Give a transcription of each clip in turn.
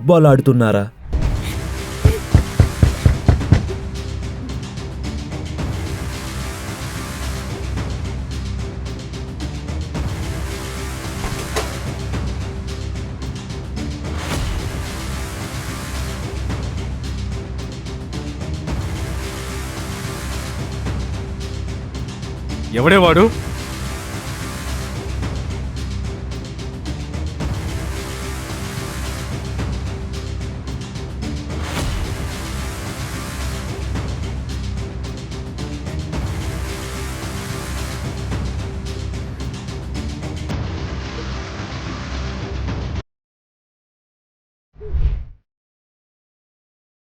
Football ఆడుతున్నారా? ఎవడే వాడు?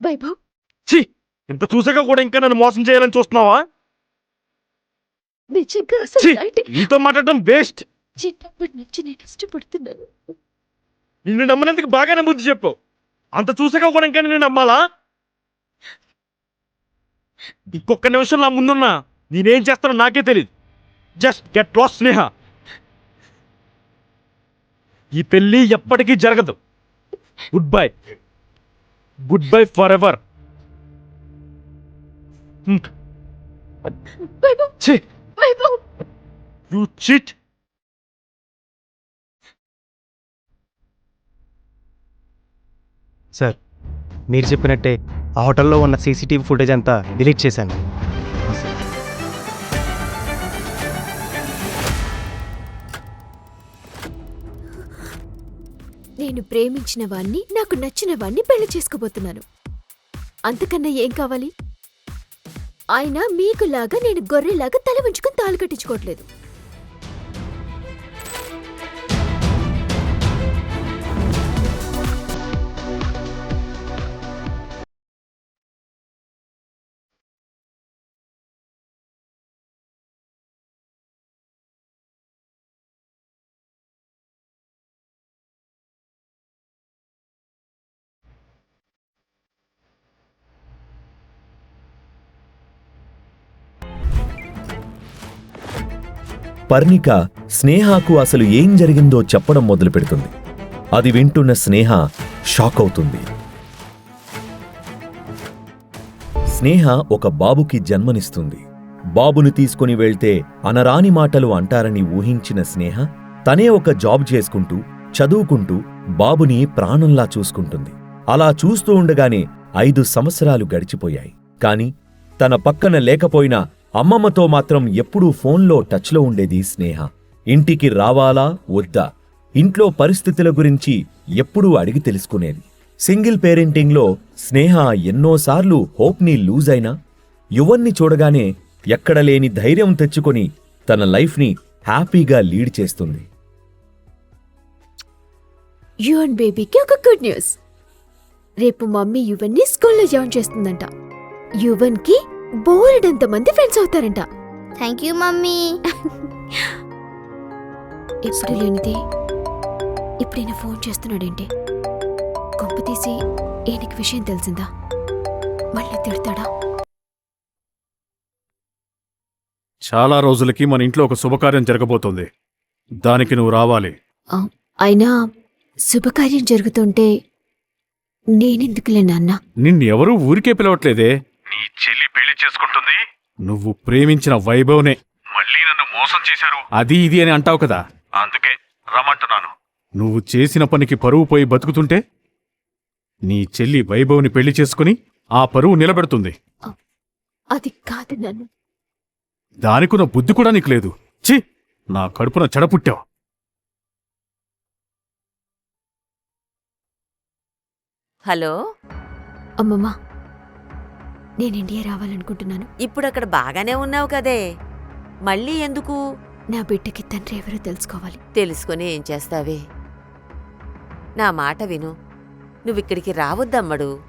వైభవ్? ఛీ! ఇంత చూసాక కూడా ఇంకా నన్ను మోసం చేయాలని చూస్తున్నావా? నిజంగా అసలు ఛీ! నైట్ నీతో మాట్లాడడం వేస్ట్. చిన్నప్పటి నుంచి నేను ఇష్టపడుతున్నాను. నిన్ను నమ్మనందుకు బాగానే బుద్ధి చెప్పు. అంత చూసాక కూడా ఇంకా నిన్ను నమ్మాలా? ఇంకొక నిమిషం నా ముందున్నా. నేనేం చేస్తానో నాకే తెలియదు జస్ట్ గెట్ లాస్ స్నేహ. ఈ పెళ్ళి ఎప్పటికీ జరగదు. Good bye good bye forever you cheat sir మీరు చెప్పినట్టే ఆ హోటల్లో ఉన్న సీసీటీవీ ఫుటేజ్ అంతా డిలీట్ చేశాను. నేను ప్రేమించిన వాణ్ణి నాకు నచ్చిన వాణ్ణి పెళ్ళి చేసుకోబోతున్నాను. అంతకన్నా ఏం కావాలి? ఆయన మీకులాగా నేను గొర్రెలాగా తల ఉంచుకుని తాలు కట్టించుకోవట్లేదు. పర్ణిక స్నేహకు అసలు ఏం జరిగిందో చెప్పడం మొదలుపెడుతుంది. అది వింటున్న స్నేహ షాక్ అవుతుంది. స్నేహ ఒక బాబుకి జన్మనిస్తుంది. బాబును తీసుకుని వెళ్తే అనరాని మాటలు అంటారని ఊహించిన స్నేహ తనే ఒక జాబ్ చేసుకుంటూ చదువుకుంటూ బాబుని ప్రాణంలా చూసుకుంటుంది. అలా చూస్తూ ఉండగానే ఐదు సంవత్సరాలు గడిచిపోయాయి. కాని తన పక్కన లేకపోయినా అమ్మమ్మతో మాత్రం ఎప్పుడూ ఫోన్లో టచ్లో ఉండేది స్నేహ. ఇంటికి రావాలా? వద్దా? ఇంట్లో పరిస్థితుల గురించి ఎప్పుడూ అడిగి తెలుసుకునేది. సింగిల్ పేరెంటింగ్లో స్నేహ ఎన్నోసార్లు హోప్ని లూజ్ అయినా యువన్ని చూడగానే ఎక్కడ లేని ధైర్యం తెచ్చుకొని తన లైఫ్ని హ్యాపీగా లీడ్ చేస్తుంది. యువన్ బేబీకి ఒక గుడ్ న్యూస్. రేపు మమ్మీ యువన్ని స్కూల్లో జాయిన్ చేస్తుందంట. యువన్కి బోలెడంత మంది ఫ్రెండ్స్ అవుతారంట. Thank you mummy. ఎప్పుడు లేనిది ఇప్పుడైనా ఫోన్ చేస్తున్నాడేంటి? కొంప తీసి ఈయనకి విషయం తెలిసిందా? మళ్ళీ తిడతాడా? చాలా రోజులకి మన ఇంట్లో ఒక శుభకార్యం జరగబోతోంది. దానికి నువ్వు రావాలి. అయినా శుభకార్యం జరుగుతుంటే నేనెందుకులే నాన్న? నిన్ను ఎవరూ ఊరికే పిలవట్లేదే. నీ చెల్లి పెళ్ళి చేసుకుంటుంది? నువ్వు ప్రేమించిన వైభవ్నే. మళ్ళీ నన్ను మోసం చేశారు. అది ఇది అని అంటావు కదా? అందుకే రమ్మంటున్నాను. నువ్వు చేసిన పనికి పరువు పోయి బతుకుతుంటే నీ చెల్లి వైభవ్ని పెళ్ళి చేసుకుని ఆ పరువు నిలబెడుతుంది. అది కాదు నన్ను. దానికున్న బుద్ధి కూడా నీకు లేదు. ఛీ! నా కడుపున చెడపుట్టావు. హలో? అమ్మమ్మ నేను ఇండియా రావాలనుకుంటున్నాను. ఇప్పుడు అక్కడ బాగానే ఉన్నావు కదే. మళ్ళీ ఎందుకు? నా బిడ్డకి తండ్రి ఎవరో తెలుసుకోవాలి. తెలుసుకొని ఏం చేస్తావే? నా మాట విను. నువ్విక్కడికి రావద్దమ్మడు.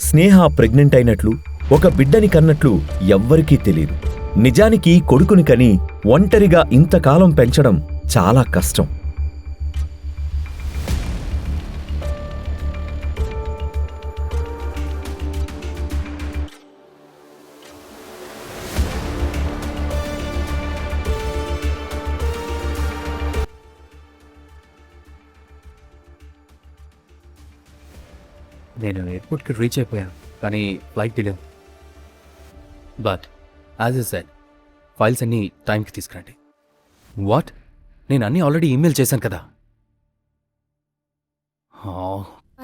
స్నేహ ప్రెగ్నెంట్ అయినట్లు ఒక బిడ్డని కన్నట్లు ఎవ్వరికీ తెలియదు నిజానికి కొడుకుని కని ఒంటరిగా ఇంతకాలం పెంచడం చాలా కష్టం. నేను ఎయిర్పోర్ట్కి రీచ్ అయిపోయాను కానీ flight delay. But as I said files అన్నీ టైంకి తీసుకురండి. వాట్ నేను అన్నీ ఆల్రెడీ ఈమెయిల్ చేశాను కదా.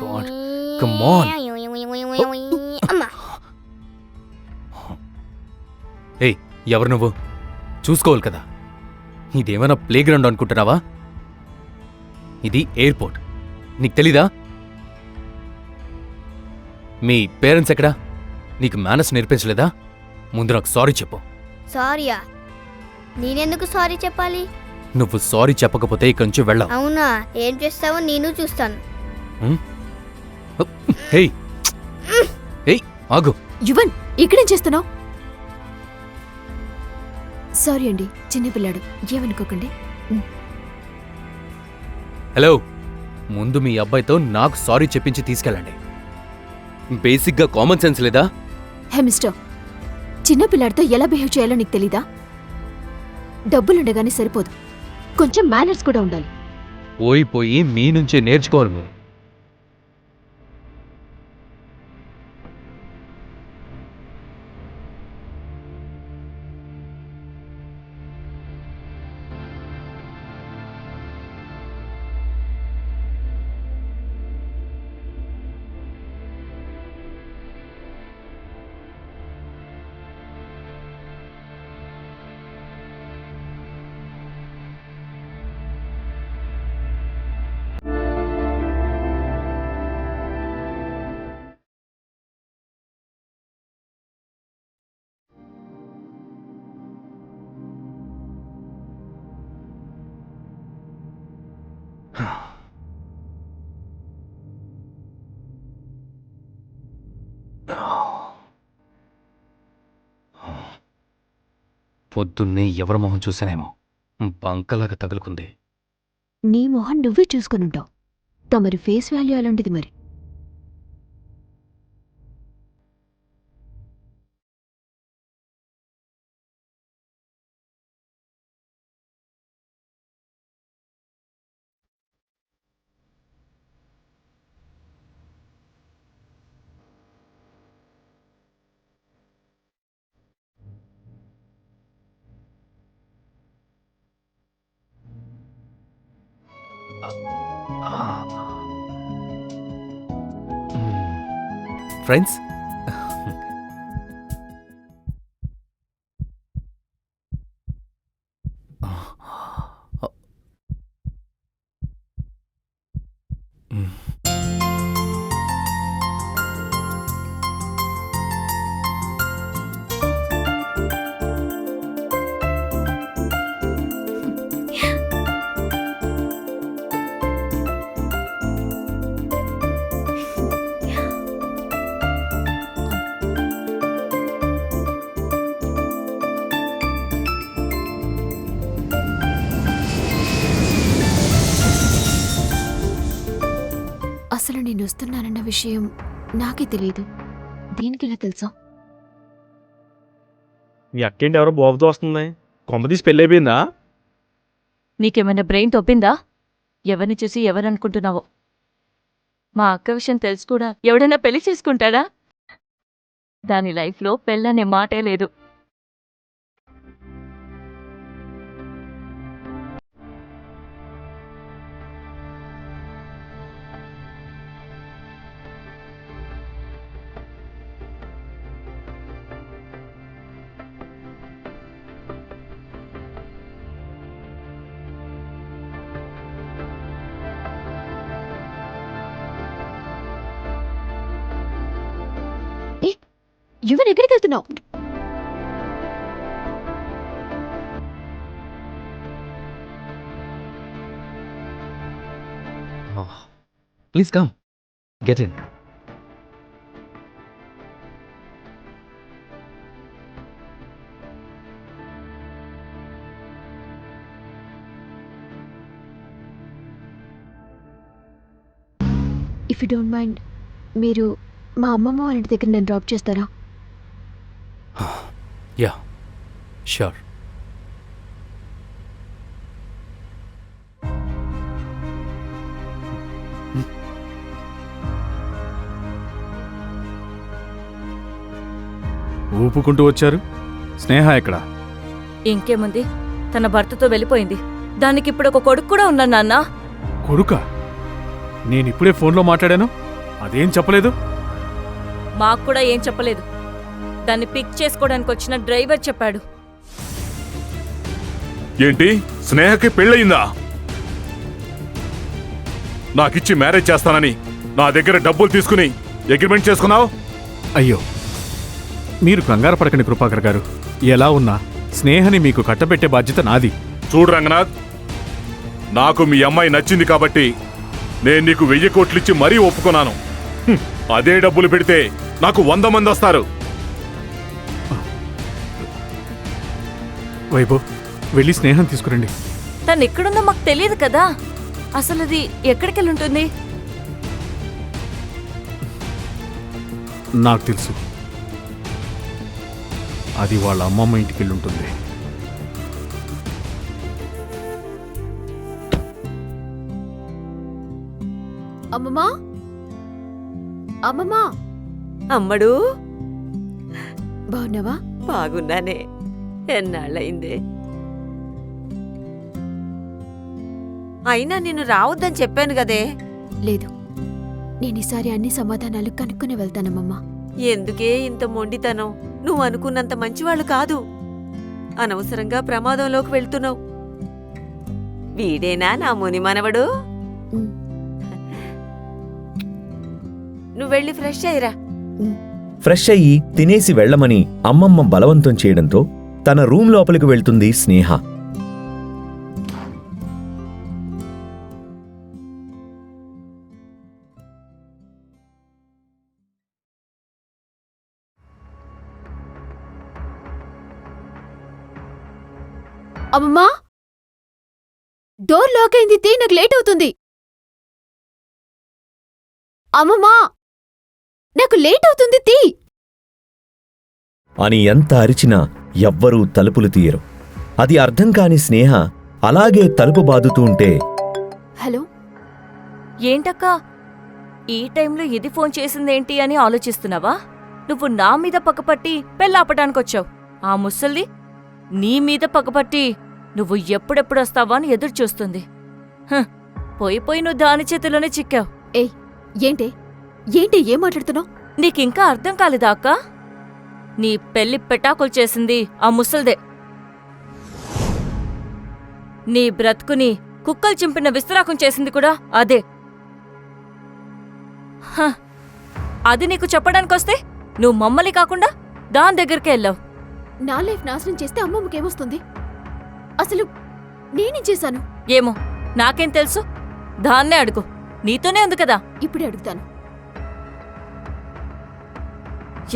గాడ్ కమ్ ఆన్ ఏయ్ ఎవరు నువ్వు? చూసుకోవాలి కదా. ఇదేమైనా ప్లే గ్రౌండ్ అనుకుంటున్నావా? ఇది ఎయిర్పోర్ట్. నీకు తెలీదా? మీ పేరెంట్స్ ఎక్కడా? నీకు మేనస్ నేర్పించలేదా? ముందు నాకు సారీ చెప్పు. సారీయా? నేనెందుకు సారీ చెప్పాలి? నువ్వు సారీ చెప్పకపోతే ఇక్కడి నుంచి వెళ్ళావు. అవునా? ఏం చేస్తావో నేను చూస్తాను. హేయ్. ఏయ్ ఆగు. యువన్ ఇక్కడేం చేస్తున్నావు? సారీ అండి చిన్నపిల్లాడు ఏమనుకోకండి. హలో. ముందు మీ అబ్బాయితో నాకు సారీ చెప్పించి తీసుకెళ్ళండి. బేసిక్గా కామన్ సెన్స్ లేదా? Hey mister. చిన్నపిల్లాడితో ఎలా బిహేవ్ చేయాలో నీకు తెలీదా? డబ్బులుండగానే సరిపోదు. కొంచెం మేనర్స్ కూడా ఉండాలి. పోయి పోయి మీ నుంచే నేర్చుకోవాలి పొద్దున్నే ఎవరి మొహం చూసానేమో బంకలాగా తగులుకుంది. నీ మొహం నువ్వే చూసుకునుంటావు తమరి ఫేస్ వాల్యూ అలాంటిది మరి. ఫ్రెండ్స్ విషయం నాకే తెలియదు దీనికి ఇలా తెలుసా? మీ అక్కేంటి ఎవరో బాబుతో వస్తుంది? కొంపదీసి పెళ్ళి అయిపోయిందా? నీకేమైనా బ్రెయిన్ తొప్పిందా ఎవరిని చూసి ఎవరనుకుంటున్నావో? మా అక్క విషయం తెలుసు కూడా ఎవడైనా పెళ్ళి చేసుకుంటాడా? దాని లైఫ్లో పెళ్ళనే మాటే లేదు. యువన్ ఎక్కడికి వెళ్తున్నావు? Please come get in if you don't mind మీరు మా అమ్మమ్మ వాళ్ళ ఇంటి దగ్గర నేను డ్రాప్ చేస్తారా? Yeah sure. ఊపుకుంటూ వచ్చారు. స్నేహ ఎక్కడ? ఇంకేముంది? తన భర్తతో వెళ్ళిపోయింది. దానికి ఇప్పుడు ఒక కొడుకు కూడా ఉన్నాను నాన్న. కొడుక? నేనిప్పుడే ఫోన్లో మాట్లాడాను. అదేం చెప్పలేదు? మాకు కూడా ఏం చెప్పలేదు. దాన్ని పిక్ చేసుకోవడానికి వచ్చిన డ్రైవర్ చెప్పాడు. ఏంటి? స్నేహకి పెళ్ళయిందా? నాకిచ్చి మ్యారేజ్ చేస్తానని నా దగ్గర డబ్బులు తీసుకుని అగ్రిమెంట్ చేసుకున్నావు? అయ్యో మీరు కంగారు పడకండి కృపాకర్ గారు. ఎలా ఉన్నా స్నేహని మీకు కట్టబెట్టే బాధ్యత నాది. చూడు రంగనాథ్ నాకు మీ అమ్మాయి నచ్చింది కాబట్టి నేను నీకు వెయ్యి కోట్లిచ్చి మరీ ఒప్పుకున్నాను. అదే డబ్బులు పెడితే నాకు వంద మంది వస్తారు. వైభవ్ వెళ్ళి స్నేహం తీసుకురండి. తను ఎక్కడుందో మాకు తెలియదు కదా. అసలు అది ఎక్కడికి ఉంటుంది నాకు తెలుసు. అది వాళ్ళ అమ్మమ్మ ఇంటికి వెళ్ళి ఉంటుంది అమ్మమ్మా? అమ్మమ్మా? అమ్మడు? బాగున్నావా? బాగున్నానే. ఎన్నాళ్ళయిందే? అయినా నిన్ను రావద్దని చెప్పాను కదే. లేదు. నేను ఈసారి అన్ని సమాధానాలు కనుక్కుని వెళ్తానమ్మమ్మా. ఎందుకే ఇంత మొండితనం? నువ్వు అనుకున్నంత మంచివాళ్ళు కాదు. అనవసరంగా ప్రమాదంలోకి వెళ్తున్నావు. వీడేనా నా ముని మనవడు? ఉమ్. నువ్వు వెళ్ళి ఫ్రెష్ అయ్యిరా. ఫ్రెష్ అయ్యి తినేసి వెళ్ళమని అమ్మమ్మ బలవంతం చేయడంతో తన రూమ్ లోపలికి వెళ్తుంది స్నేహ. అమ్మమ్మా! డోర్ లాక్ అయింది తీ నాకు లేట్ అవుతుంది. అమ్మమ్మా! నాకు లేట్ అవుతుంది తీ! అని ఎంత అరిచినా ఎవ్వరూ తలుపులు తీయరు. అది అర్థం కాని స్నేహ అలాగే తలుపు బాదుతూ ఉంటే హలో? ఏంటక్కా? ఈ టైంలో ఇది ఫోన్ చేసిందేంటి అని ఆలోచిస్తున్నావా? నువ్వు నా మీద పక్కపట్టి పెళ్ళాపటానికొచ్చావు. ఆ ముసల్ది నీ మీద పక్కపట్టి నువ్వు ఎప్పుడెప్పుడు వస్తావా అని ఎదురు చూస్తుంది హ్, పోయి పోయి నువ్వు దాని చేతిలోనే చిక్కావు. ఏయ్ ఏంటే? ఏంటి? ఏం మాట్లాడుతున్నావు? నీకింకా అర్థం కాలేదా అక్క? నీ పెళ్ళి పెటాకులు చేసింది ఆ ముసల్దే. నీ బ్రతుకుని కుక్కలు చింపిన విస్తరాకం చేసింది కూడా అదే. హ, అది నీకు చెప్పడానికొస్తే నువ్వు మమ్మల్ని కాకుండా దాని దగ్గరికే వెళ్ళావు. నా లైఫ్ నాశనం చేస్తే అమ్మమ్మకి ఏమొస్తుంది అసలు నేనేం చేశాను? ఏమో నాకేం తెలుసు? దాన్నే అడుగు. నీతోనే ఉంది కదా? ఇప్పుడే అడుగుతాను.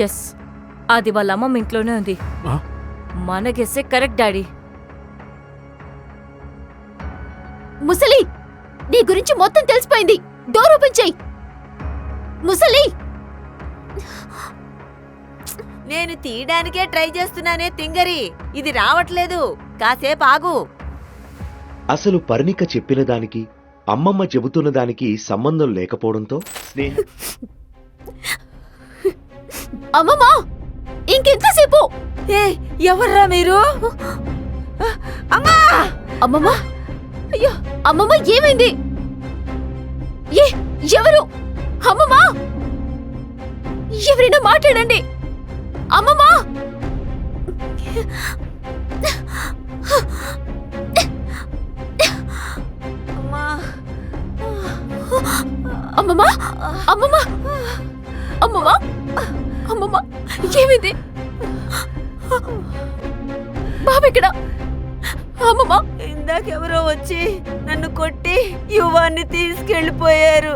ఎస్. అది వాళ్ళ అమ్మమ్మ ఇంట్లోనే ఉంది? మన గెస్సే కరెక్ట్ డాడీ. ముసలి నీ గురించి మొత్తం తెలిసిపోయింది. డోర్ ఓపెన్ చెయ్యి ముసలి! నేను తీయడానికే ట్రై చేస్తున్నానే తింగరి. ఇది రావట్లేదు. కాసేపు ఆగు. అసలు పర్ణిక చెప్పిన దానికి అమ్మమ్మ చెబుతున్న దానికి సంబంధం లేకపోవడంతో స్నేహ అమ్మమ్మా! ఇంకెంతసేపు? ఏ ఎవర్రా మీరు? అమ్మా! అమ్మమ్మా? అయ్యో! అమ్మమ్మ ఏమైంది? ఏ ఎవరు? అమ్మమ్మా! ఎవరైనా మాట్లాడండి! అమ్మమ్మా! అమ్మా! అమ్మమ్మా! అమ్మమ్మా! అమ్మమ్మా! అమ్మమ్మా ఏమైంది? బాబెక్కడ అమ్మమ్మా. ఇందాకెవరో వచ్చి నన్ను కొట్టి యువాన్ని తీసుకెళ్ళిపోయారు.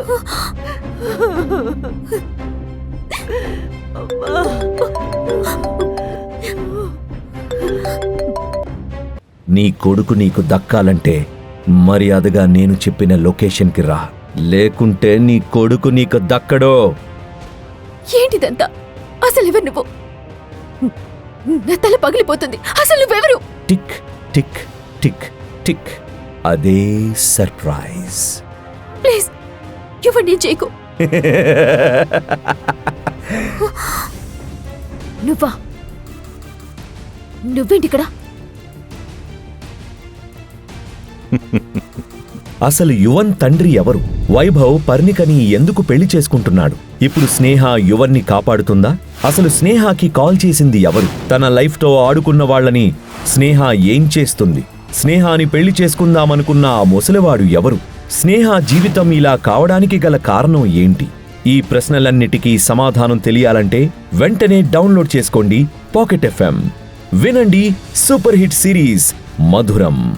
నీ కొడుకు నీకు దక్కాలంటే మర్యాదగా నేను చెప్పిన లొకేషన్కి రా. లేకుంటే నీ కొడుకు నీకు దక్కడో. ఏంటిదంతా? అసలు ఎవరు నువ్వు? నా తల పగిలిపోతుంది. అసలు నువ్వెవరు? Tick tick tick tick. అదే సర్ప్రైజ్. ప్లీజ్ ఇవ్వండి చేయకు. నువ్వా? నువ్వేంటిక్కడ అసలు యువన్ తండ్రి ఎవరు? వైభవ్ పర్ణికని ఎందుకు పెళ్ళి చేసుకుంటున్నాడు? ఇప్పుడు స్నేహ యువన్ని కాపాడుతుందా? అసలు స్నేహాకి కాల్ చేసింది ఎవరు? తన లైఫ్తో ఆడుకున్న వాళ్ళని స్నేహ ఏం చేస్తుంది? స్నేహాని పెళ్ళి చేసుకుందామనుకున్న ఆ ముసలివాడు ఎవరు? స్నేహ జీవితం ఇలా కావడానికి గల కారణం ఏంటి? ఈ ప్రశ్నలన్నిటికీ సమాధానం తెలియాలంటే వెంటనే డౌన్లోడ్ చేసుకోండి పాకెట్ ఎఫ్ఎం. వినండి సూపర్ హిట్ సిరీస్ మధురం.